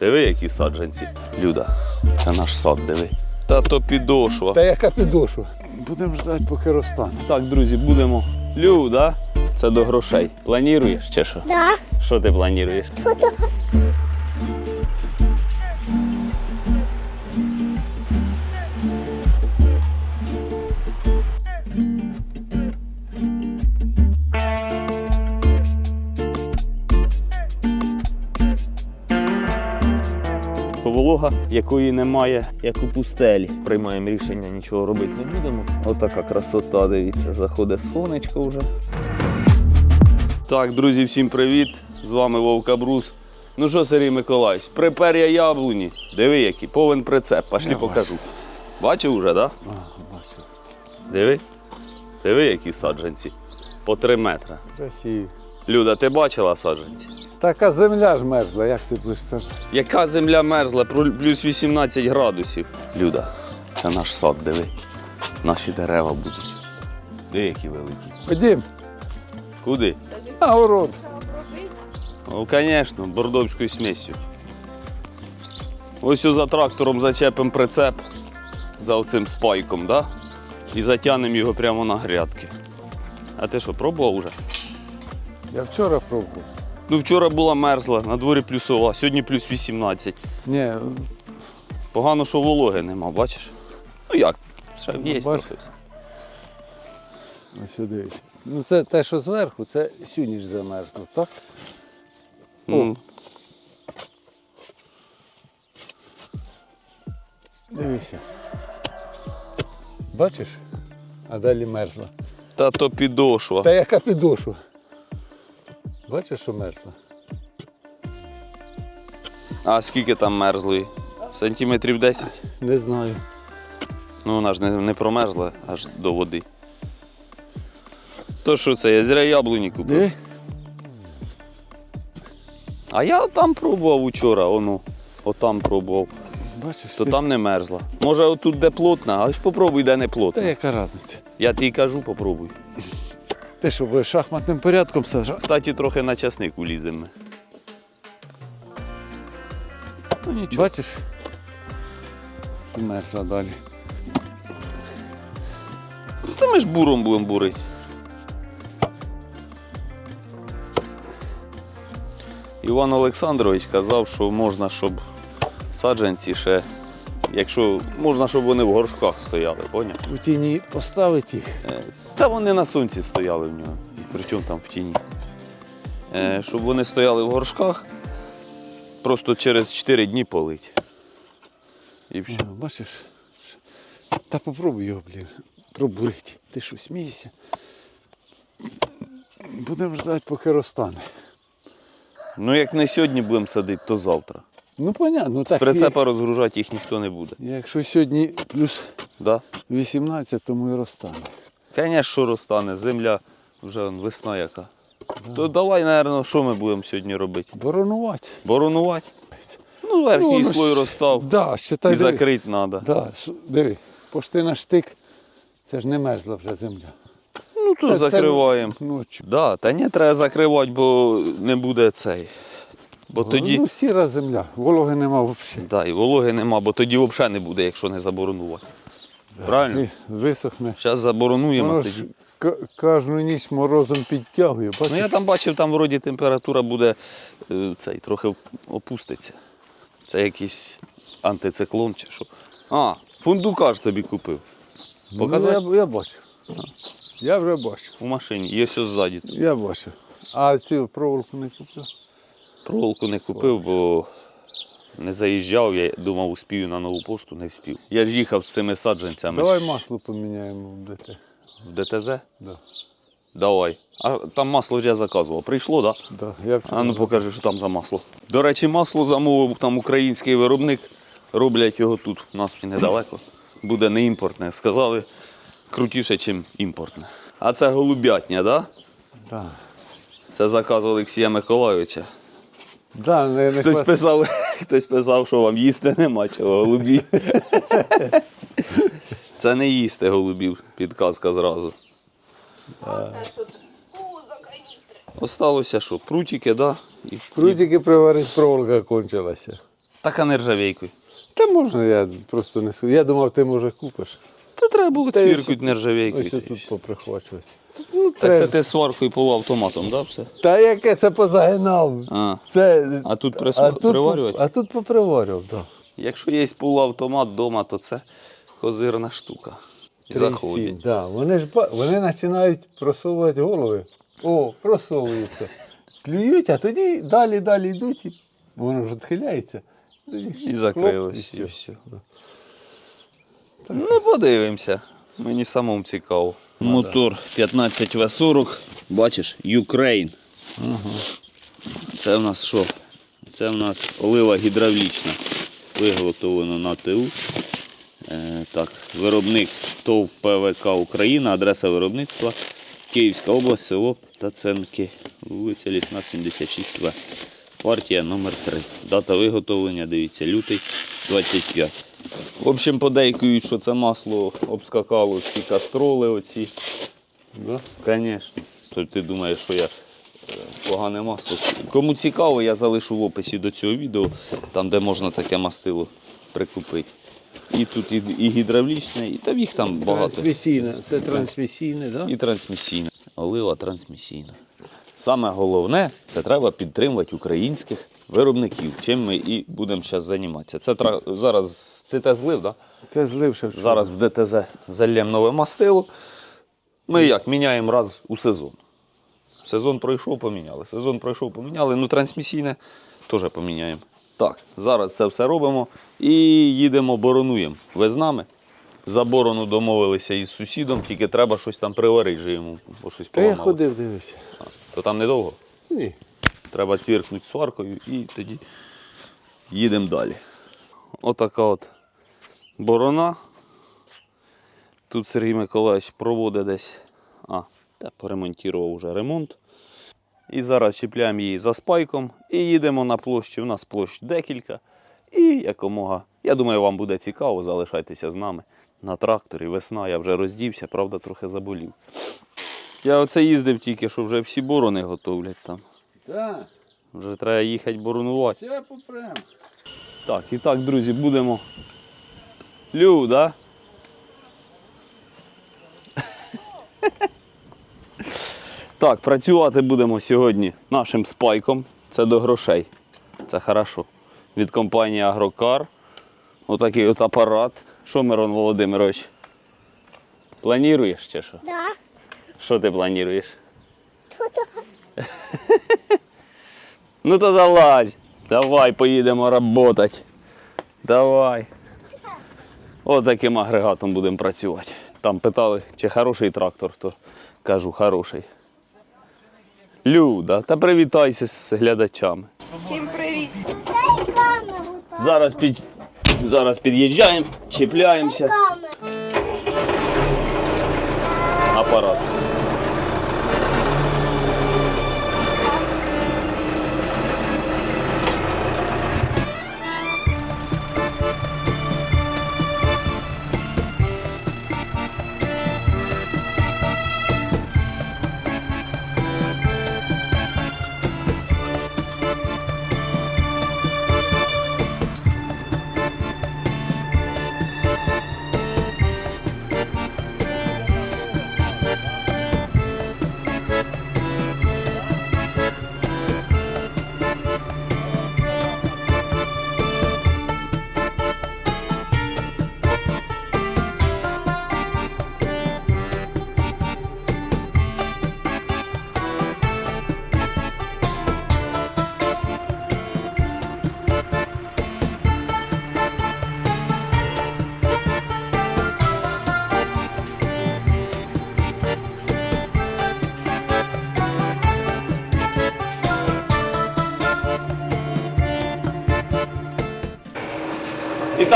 Диви, які саджанці. Люда, це наш сад, диви. Та то підошва. Та яка підошва? Будемо ждати, поки розтане. Так, друзі, будемо. Люда, це до грошей. Плануєш чи що? Да. Що ти плануєш? Волога, якої немає, як у пустелі. Приймаємо рішення, нічого робити не будемо. Отака красота, дивіться, заходить сонечко вже. Так, друзі, всім привіт! З вами Вовка Брус. Ну що, Сергій Миколаївич, припер я яблуні. Диви, який, повен прицеп. Пошлі Я покажу. Бачив уже, так? Да? Бачу. Диви. Диви, які саджанці. По три метри. Красиві. Люда, ти бачила саджанці? Така земля ж мерзла, як ти будеш сажати? Яка земля мерзла, плюс 18 градусів. Люда, це наш сад, диви. Наші дерева будуть. Диви, які великі. Ходім, Куди? на город. Ну, звісно, бордовською смесью. Ось за трактором зачепимо прицеп за оцим спайком, да? І затягнемо його прямо на грядки. А ти що, пробував уже? Я вчора пробував. Ну, вчора була мерзла, на дворі плюсова, сьогодні плюс 18. Ні, Погано, що вологи нема, бачиш? Ну як? Ще Ну, є бач. трохи все. ось сюди. Ну це те, що зверху, це сюніш замерзло, так? Ну, Дивися. Бачиш? А далі мерзла. та то підошва. Та яка підошва? Бачиш, що мерзла? А скільки там мерзлої? Сантиметрів 10? Не знаю. Ну вона ж не, не промерзла аж до води. То що це, я зря яблуні купив. Диви. А я там пробував учора, ону, отам пробував. Бачиш, То ти- там не мерзла. Може отут де плотна, але ж попробуй, де не Та яка різниця? Я тобі кажу, попробуй. Ти що, будеш шахматним порядком сажати? Кстати, трохи на часник уліземо. Ну нічого. Бачиш? Мерзла далі. Та ми ж буром будемо бурити. Іван Олександрович казав, що можна, щоб саджанці ще, якщо можна, щоб вони в горшках стояли, поняв? У тіні поставити їх. Та вони на сонці стояли в нього. Причому там в тіні. Е, щоб вони стояли в горшках, просто через 4 дні полить. І все. Бачиш? Та попробуй його, блін, пробурити. Ти що, смієшся? Будемо ждати, поки розтане. Ну, як не сьогодні будемо садити, то завтра. Ну, понятно, ну З так. прицепа розгружати їх ніхто не буде. Якщо сьогодні плюс Да? 18, тому і розтане. Звісно, що розтане, земля вже весна яка. То давай, мабуть, що ми будемо сьогодні робити? Боронувати. Боронувати? Ну, верхній воно слой розстав Да, считай, і закрити треба. Да, диви, пошти на штик, це ж не мерзла вже земля. Ну, то Це- це закриваємо. Ночі. Да, та ні, треба закривати, бо не буде цей. Бо тоді. Ну, сіра земля, вологи нема взагалі. Да, і вологи нема, бо тоді взагалі не буде, якщо не заборонувати. Правильно? Висохне. Зараз заборонуємо тоді. кожну ніч морозом підтягує. Бачиш? Ну я там бачив, там вроді температура буде е, цей, трохи опуститься. Це якийсь антициклон чи що. А, фундука ж тобі купив. Показати? Ну, я, я бачу. Я вже бачу. У машині. Є все ззаді. Я бачу. А цю проволоку не купив. Проволоку не купив, бо не заїжджав, я думав, успію на нову пошту, не вспів. Я ж їхав з цими саджанцями. Давай масло поміняємо в ДТ. В ДТЗ? Да. Давай. А там масло вже я заказував. Прийшло, так? Да? Да. Я А ну покажи, що там за масло. До речі, масло замовив там український виробник. Роблять його тут, у нас недалеко. Буде не імпортне. Сказали, крутіше, ніж імпортне. А це голубятня, да? Да. Це заказ Олексія Миколайовича. Да, не, не Хтось хват- писав, хтось писав, що вам їсти нема чого, голубі. Це не їсти голубів, підказка зразу. Це що це? О, за каністри. Осталося що? Прутики, да? І, і Крутики приварить, проволока кончилася. Так а нержавейкою. Та можна, я просто несу. Я думав, ти може купиш. Та треба було Та й цвіркуть ось- тут все. Ну, Та це ти сваркою полуавтоматом, да, все? Та яке це позагинав? А. Це... А тут приварювати? А тут поприварював, так. Якщо є полуавтомат вдома, то це козирна штука. І заходять. Да. Вони ж ба- вони починають просовувати голови. О, просовуються. Клюють, а тоді далі, далі йдуть, і воно вже відхиляється. Тоді І хлоп, закрилось, і і все. Ну, подивимося. Мені самому цікаво. Мотор 15В40, бачиш, Ukraine. Це в нас що? Це в нас олива гідравлічна. Виготовлено на ТУ. Е, так, виробник ТОВ ПВК Україна, адреса виробництва Київська область, село Таценки, вулиця Лісна, 76В. Партія номер 3 Дата виготовлення, дивіться, лютий 25. В общем, подейкують, що це масло обскакало ці кастроли оці. Да? Звісно. То ти думаєш, що я е, погане масло. Кому цікаво, я залишу в описі до цього відео, там де можна таке мастило прикупити. І тут і, і гідравлічне, і там їх там багато. Трансмісійне. Це трансмісійне, так? І трансмісійне. Олива трансмісійна. Саме головне, це треба підтримувати українських виробників, чим ми і будемо зараз займатися. Це тра- зараз ТТ злив, так? Да? Це зливше. вчора. Зараз в ДТЗ зальємо нове мастило. Ми як міняємо раз у сезон. Сезон пройшов, поміняли. Сезон пройшов, поміняли. Ну, трансмісійне теж поміняємо. Так, зараз це все робимо і їдемо, боронуємо. Ви з нами? За борону домовилися із сусідом, тільки треба щось там приварити же йому, бо щось Та я ходив, дивився. То там недовго. Ні. Треба цвіркнути сваркою і тоді їдемо далі. Отака от борона. Тут Сергій Миколаївич проводить десь. А, та поремонтував вже ремонт. І зараз чіпляємо її за спайком і їдемо на площу. У нас площ декілька. І якомога. Я думаю, вам буде цікаво, залишайтеся з нами. На тракторі весна, я вже роздівся, правда, трохи заболів. Я оце їздив тільки, що вже всі борони готовлять там. Так, Вже треба їхати боронувати. це попрям. Так, і так, друзі, будемо. Лю, да? Так, працювати будемо сьогодні нашим спайком. Це до грошей. Це хорошо. Від компанії Агрокар. Отакий от апарат. Що, Мирон Володимирович? Плануєш чи що? Да. Що ти плануєш? ну то залазь. Давай поїдемо працювати. Давай. От таким агрегатом будемо працювати. Там питали, чи хороший трактор, то кажу, хороший. Люда, та привітайся з глядачами. Всім привіт. Зараз, під... Зараз під'їжджаємо, чіпляємося. Апарат.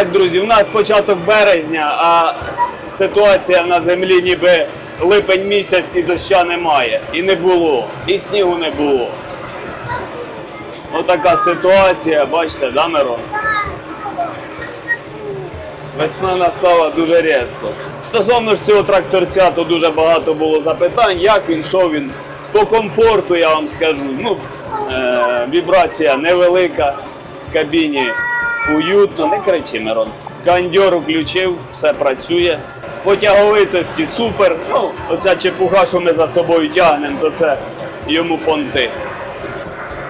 Так, друзі, у нас початок березня, а ситуація на землі ніби липень місяць і доща немає. І не було, і снігу не було. Отака ситуація, бачите, да, Мирон? Весна настала дуже різко. Стосовно ж цього тракторця, то дуже багато було запитань, як він, що він. По комфорту я вам скажу. Ну, е, вібрація невелика в кабіні уютно, не кричи, Мирон. Кандьор включив, все працює. По тяговитості супер. Ну, оця чепуха, що ми за собою тягнемо, то це йому понти.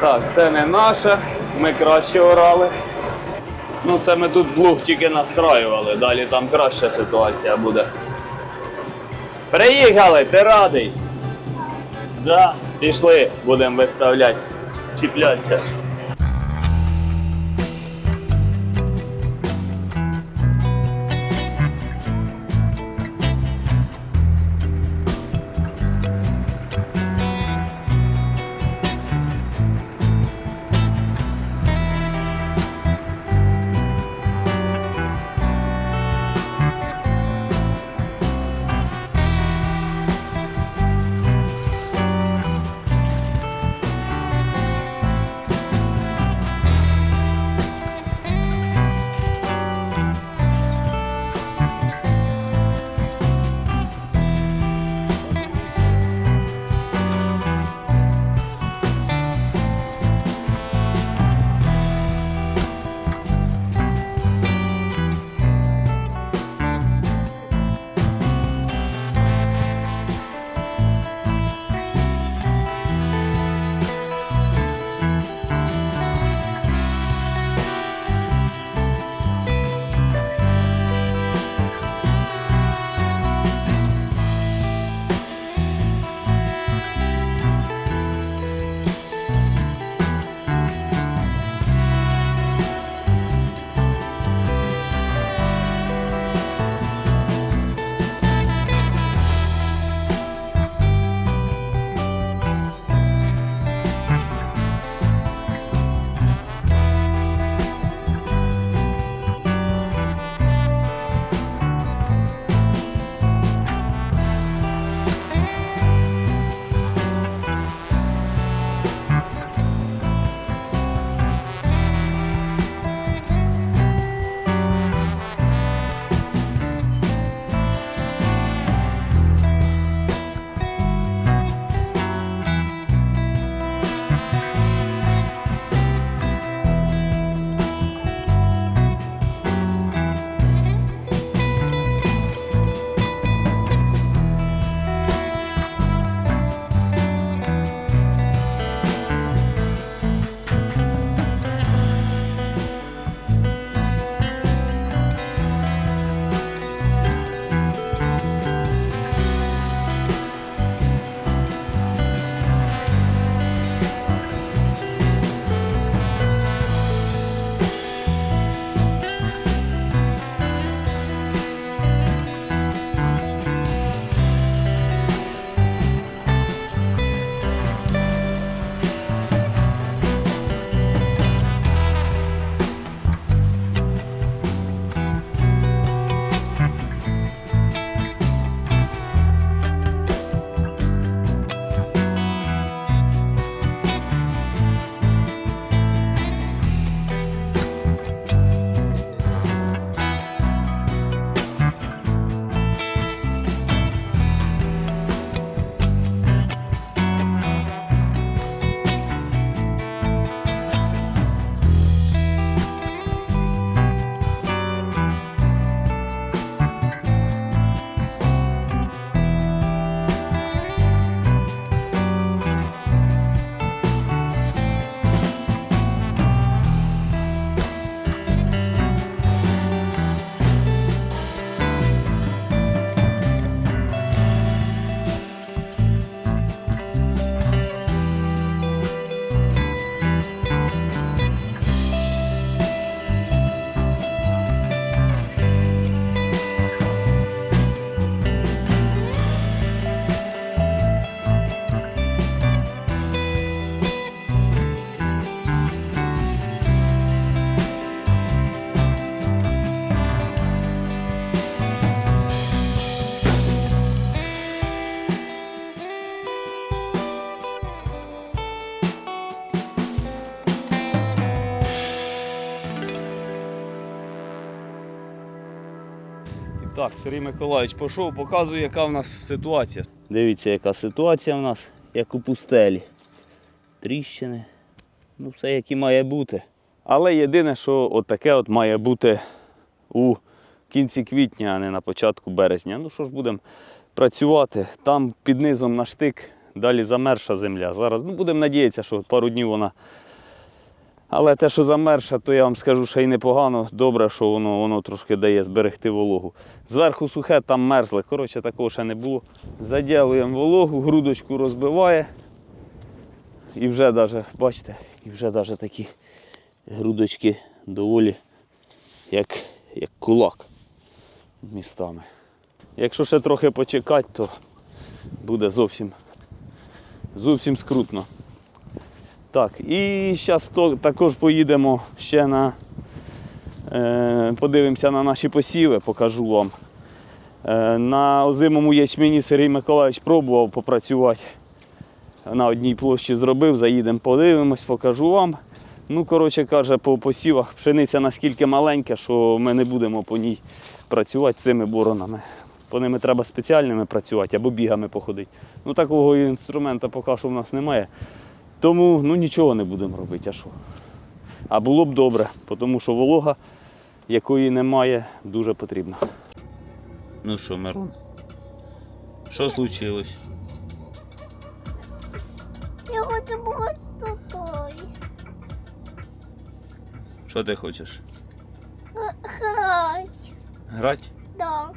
Так, це не наше, ми краще орали. Ну, це ми тут блуг тільки настраювали, далі там краща ситуація буде. Приїхали, ти радий? Да, пішли, будемо виставляти. Чіплятися. Так, Сергій Миколаївич пішов, показує, яка в нас ситуація. Дивіться, яка ситуація в нас, як у пустелі. Тріщини. Ну, все як і має бути. Але єдине, що от таке от має бути у кінці квітня, а не на початку березня. Ну що ж будемо працювати. Там під низом на штик, далі замерша земля. Зараз ну, будемо надіятися, що пару днів вона. Але те, що замерша, то я вам скажу, що й непогано. Добре, що воно, воно трошки дає зберегти вологу. Зверху сухе, там мерзле. Коротше, такого ще не було. Заділуємо вологу, грудочку розбиває. І вже даже, бачите, і вже даже такі грудочки доволі як, як кулак містами. Якщо ще трохи почекати, то буде зовсім, зовсім скрутно. Так, і зараз також поїдемо ще на. Е, подивимося на наші посіви, покажу вам. Е, на озимому ячмені Сергій Миколаївич пробував попрацювати. На одній площі зробив, заїдемо, подивимось, покажу вам. Ну, коротше каже, по посівах пшениця наскільки маленька, що ми не будемо по ній працювати цими боронами. По ними треба спеціальними працювати або бігами походити. Ну такого інструмента поки що в нас немає. Тому ну, нічого не будемо робити, а що? А було б добре, тому що волога, якої немає, дуже потрібна. Ну що, Мирон? Що случилось? Я хочу просто той. Що ти хочеш? Грать. Грати? Да.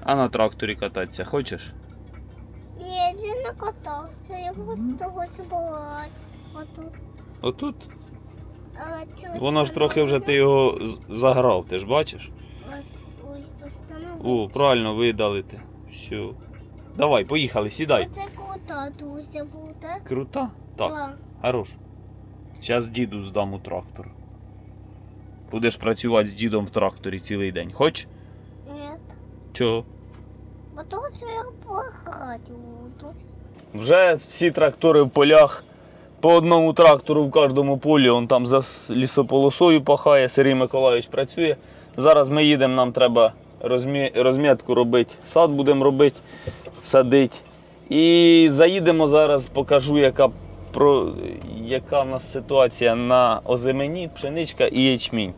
А на тракторі кататися хочеш? Не катався, я просто хочу пограти. Отут. Отут? Але цю Воно ж трохи вже ти його з- заграв, ти ж бачиш? Ось, ой, останови. О, правильно видалити. Все. Давай, поїхали, сідай. Оце крута Дуся буде. Крута? Так, Да. хорош. Зараз діду здам у трактор. Будеш працювати з дідом в тракторі цілий день. Хоч? Ні. Чого? Бо то що я пограти буду. Вже всі трактори в полях. По одному трактору в кожному полі, он там за лісополосою пахає, Сергій Миколаївич працює. Зараз ми їдемо, нам треба розмі... розмітку робити, сад будемо робити, садити. І заїдемо зараз, покажу, яка, про... яка в нас ситуація на озимені, пшеничка і ячмінь.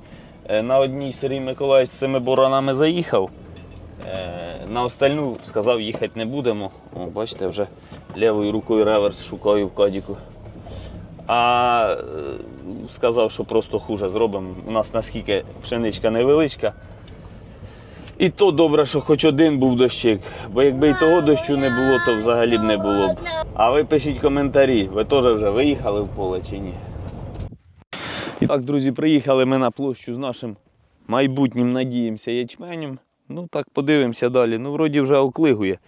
Е, На одній Сергій Миколаївич з цими боронами заїхав. Е, На остальну сказав, їхати не будемо. О, бачите, вже лівою рукою реверс шукаю в кадіку. А е, сказав, що просто хуже зробимо. У нас наскільки пшеничка невеличка. І то добре, що хоч один був дощик, бо якби і того дощу не було, то взагалі б не було б. А ви пишіть коментарі, ви теж вже виїхали в поле чи ні? І так, друзі, приїхали ми на площу з нашим майбутнім, надіємося, ячменем. Ну так подивимося далі. Ну, вроді вже оклигує.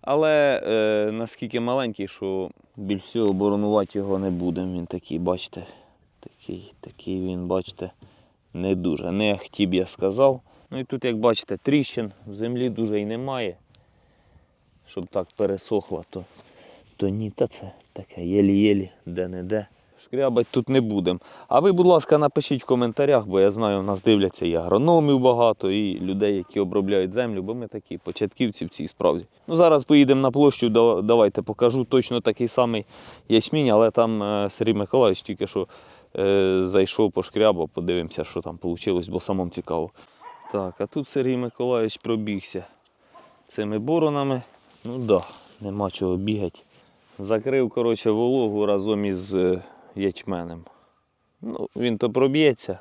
Але е, наскільки маленький, що більш всього боронувати його не будемо. Він такий, бачите, такий, такий він, бачите, не дуже. Не ахтіб я сказав. Ну і тут, як бачите, тріщин в землі дуже і немає. Щоб так пересохло, то, то ні, та це таке єлі-єлі, де-не-де. Шкрябать тут не будемо. А ви, будь ласка, напишіть в коментарях, бо я знаю, в нас дивляться і агрономів багато, і людей, які обробляють землю, бо ми такі початківці в цій справі. Ну, зараз поїдемо на площу, давайте покажу точно такий самий ячмінь, але там е, Сергій Миколаївич тільки що е, зайшов по шкрябу, подивимося, що там вийшло, бо самому цікаво. Так, а тут Сергій Миколаївич пробігся цими боронами. Ну так, да, нема чого бігати. Закрив, коротше, вологу разом із е, ячменем. Ну, він то проб'ється,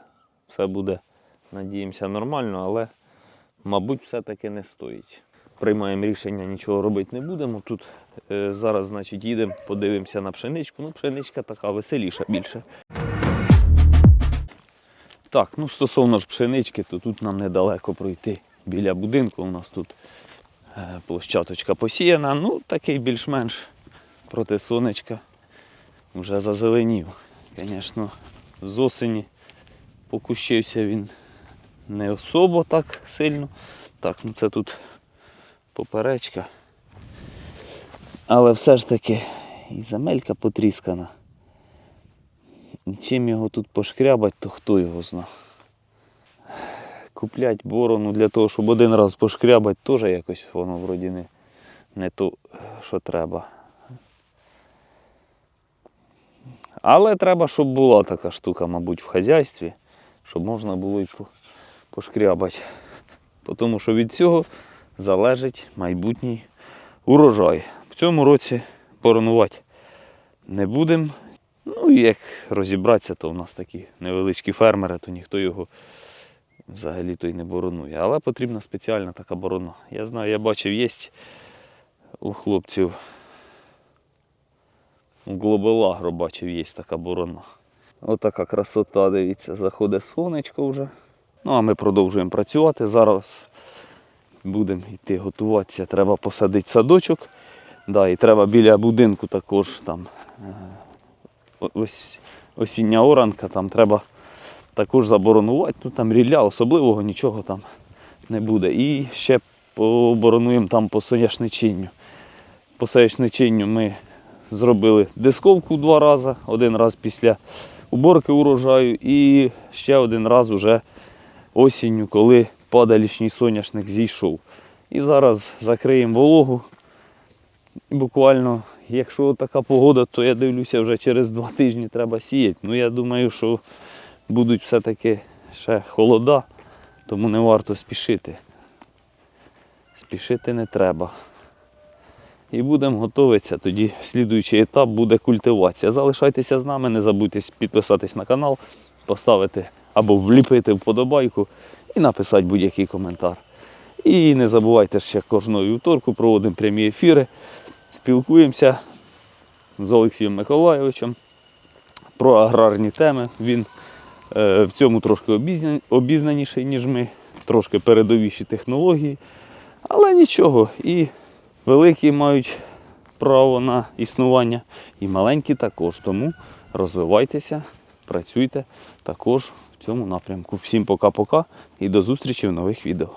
все буде, надіємося, нормально, але, мабуть, все-таки не стоїть. Приймаємо рішення, нічого робити не будемо. Тут е, зараз, значить, їдемо, подивимося на пшеничку. Ну, пшеничка така веселіша більше. Так, ну стосовно ж пшенички, то тут нам недалеко пройти. Біля будинку у нас тут е, площадочка посіяна. Ну, такий більш-менш проти сонечка вже зазеленів. Звісно, з осені покущився він не особо так сильно. Так, ну це тут поперечка. Але все ж таки і земелька потріскана. Чим його тут пошкрябать, то хто його зна. Куплять борону для того, щоб один раз пошкрябать, теж якось воно вроді не, не то, що треба. Але треба, щоб була така штука, мабуть, в хазяйстві, щоб можна було і по- пошкрябати. Тому що від цього залежить майбутній урожай. В цьому році боронувати не будемо. Ну і як розібратися, то в нас такі невеличкі фермери, то ніхто його взагалі то й не боронує. Але потрібна спеціальна така борона. Я знаю, я бачив, є у хлопців. Global бачив, є така борона. Отака красота, дивіться, заходить сонечко вже. Ну, а ми продовжуємо працювати. Зараз будемо йти готуватися. Треба посадити садочок. Да, і треба біля будинку також там е, ось, осіння оранка, там треба також заборонувати. Ну там рілля, особливого нічого там не буде. І ще поборонуємо там по соняшничинню. По соняшничинню ми зробили дисковку два рази, один раз після уборки урожаю і ще один раз уже осінню, коли падалішній соняшник зійшов. І зараз закриємо вологу. Буквально, якщо така погода, то я дивлюся, вже через два тижні треба сіяти. Ну я думаю, що будуть все-таки ще холода, тому не варто спішити. Спішити не треба. І будемо готуватися. Тоді слідуючий етап буде культивація. Залишайтеся з нами, не забудьте підписатись на канал, поставити або вліпити вподобайку і написати будь-який коментар. І не забувайте ще кожного вівторку проводимо прямі ефіри, спілкуємося з Олексієм Миколайовичем про аграрні теми. Він е, в цьому трошки обізнаніший, ніж ми, трошки передовіші технології. Але нічого, і великі мають право на існування, і маленькі також. Тому розвивайтеся, працюйте також в цьому напрямку. Всім пока-пока і до зустрічі в нових відео.